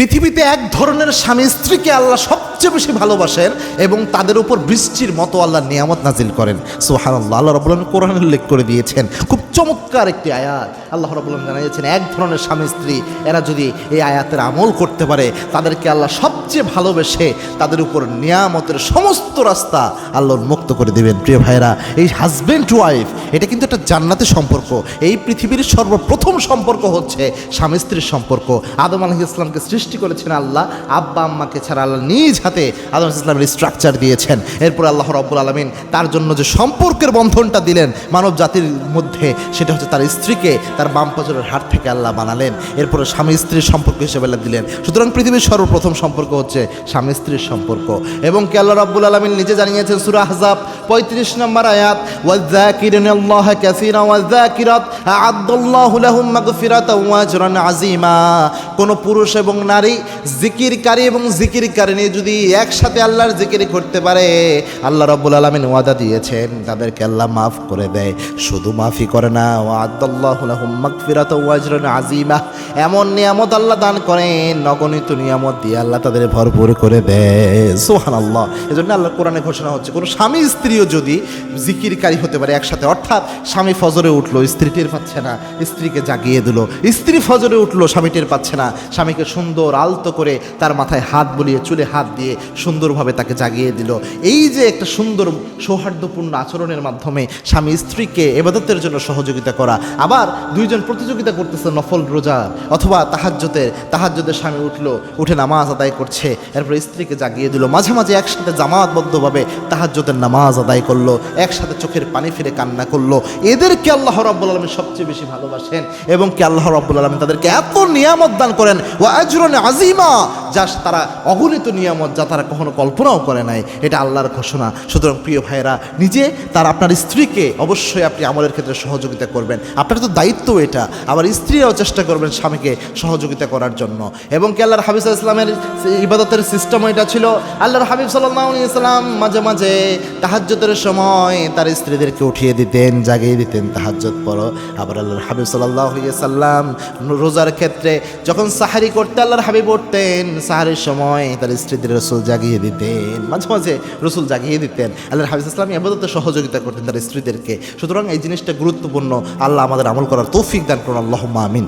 পৃথিবীতে এক ধরনের স্বামী স্ত্রীকে আল্লাহ সবচেয়ে বেশি ভালোবাসেন এবং তাদের উপর বৃষ্টির মতো আল্লাহ নিয়ামত নাজিল করেন। সোহান আল্লাহ আল্লাহ রবুল্লাহ কোরআন উল্লেখ করে দিয়েছেন। খুব চমৎকার একটি আয়াত। আল্লাহ রবুল্লাহ জানিয়েছেন, এক ধরনের স্বামী স্ত্রী, এরা যদি এই আয়াতের আমল করতে পারে, তাদেরকে আল্লাহ সবচেয়ে ভালোবেসে তাদের উপর নিয়ামতের সমস্ত রাস্তা আল্লাহ মুক্ত করে দেবেন। প্রিয় ভাইরা এই হাজব্যান্ড ওয়াইফ এটা কিন্তু একটা জান্নাতের সম্পর্ক। এই পৃথিবীর সর্বপ্রথম সম্পর্ক হচ্ছে স্বামী স্ত্রীর সম্পর্ক। আদম আলহ ইসলামকে সৃষ্টি করেছেন আল্লাহ, আব্বা আম্মাকে ছাড়া আল্লাহ নিজ হাতে আদম ইসলামের স্ট্রাকচার দিয়েছেন। এরপর আল্লাহ রব্বুল আলমিন তার জন্য যে সম্পর্কের বন্ধনটা দিলেন মানব জাতির মধ্যে, সেটা হচ্ছে তার স্ত্রীকে তার বাম পাচরের হাট থেকে আল্লাহ বানালেন। এরপরে স্বামী স্ত্রীর সম্পর্ক হিসেবে আল্লাহ দিলেন। সুতরাং পৃথিবীর সর্বপ্রথম সম্পর্ক হচ্ছে স্বামী স্ত্রীর সম্পর্ক। এবং কে আল্লাহ রাব্বুল আলমিন নিজে জানিয়েছেন সুরা পঁয়ত্রিশ নম্বর আয়াত ওয়াজ্জাকিরাত আ'আদ্দাল্লাহু লাহুম মাগফিরাতাও ওয়া আজরান আযীমা। কোন পুরুষ এবং নারী জিকিরকারী এবং জিকিরকারিনী যদি একসাথে আল্লাহর জিকির করতে পারে, আল্লাহ রব্বুল আলামিন ওয়াদা দিয়েছেন, তাদেরকে আল্লাহ মাফ করে দেয়। শুধু মাফি করে না ওয়াদ্দাল্লাহু লাহুম মাগফিরাতাও ওয়া আজরান আযীমা। এমন নিয়ামত আল্লাহ দান করেন নগণিত নিয়ামত দিয়ে আল্লাহ তাদের ভরপুর করে দেয়। সুবহানাল্লাহ। এজন্য আল্লাহ কোরআনে ঘোষণা হচ্ছে, কোনো স্বামী স্ত্রীও যদি জিকিরকারী হতে পারে একসাথে, অর্থাৎ স্বামী ফজরে উঠল স্ত্রী টের পাচ্ছে না, স্ত্রীকে জাগিয়ে দিল। স্ত্রী ফজরে উঠল, স্বামী টের পাচ্ছে না। স্বামীকে সুন্দর আলতো করে তার মাথায় হাত বুলিয়ে, চুলে হাত দিয়ে সুন্দরভাবে তাকে জাগিয়ে দিল। এই যে একটা সুন্দর সৌহার্দ্যপূর্ণ আচরণের মাধ্যমে স্বামী স্ত্রীকে এবাদতের জন্য সহযোগিতা করা, আবার দুইজন প্রতিযোগিতা করতেছে নফল রোজার অথবা তাহাজ্যতের তাহাজ্যতের স্বামী উঠল, উঠে নামাজ আদায় করছে, এরপর স্ত্রীকে জাগিয়ে দিল। মাঝে মাঝে একসাথে জামাতবদ্ধভাবে তাহাজ্যতের নামাজ আদায় করল, একসাথে চোখের পানি ফিরে কান্না করল। এদেরকে আল্লাহ রব্বুল আলমী সবচেয়ে বেশি ভালোবাসেন এবং কি আল্লাহ রব্বুল আলমিন তাদেরকে এত নিয়ামত দান করেন ও আজরন আজিমা যা তারা অগণিত নিয়ামত যা তারা কখনো কল্পনাও করে নাই, এটা আল্লাহর ঘোষণা। সুতরাং প্রিয় ভাইয়েরা, নিজে তার আপনার স্ত্রীকে অবশ্যই আপনি আমলের ক্ষেত্রে সহযোগিতা করবেন। আপনার তো দায়িত্ব এটা, আবার স্ত্রীরাও চেষ্টা করবেন স্বামীকে সহযোগিতা করার জন্য। এবং কি আল্লাহর হাবিজ ইসলামের ইবাদতের সিস্টেম এটা ছিল? আল্লাহর হাবিব সাল্লাহ ইসলাম মাঝে মাঝে তাহাজ্যতের সময় তার স্ত্রীদেরকে উঠিয়ে দিতেন, জাগিয়ে দিতেন তাহাজ্জত পড়ো আবার আল্লাহর হাবিব সাল্লাহ সাল্লাম রোজার ক্ষেত্রে যখন সাহারি করতে আল্লাহর হাবিব উঠতেন সাহারির সময় তার স্ত্রীদের রসুল জাগিয়ে দিতেন। মাঝে মাঝে রসুল জাগিয়ে দিতেন। আল্লাহ হাফিজ ইসলাম এবাদত সহযোগিতা করতেন তার স্ত্রীদেরকে। সুতরাং এই জিনিসটা গুরুত্বপূর্ণ। আল্লাহ আমাদের আমল করার তৌফিক দান করুন। আল্লাহ আমিন।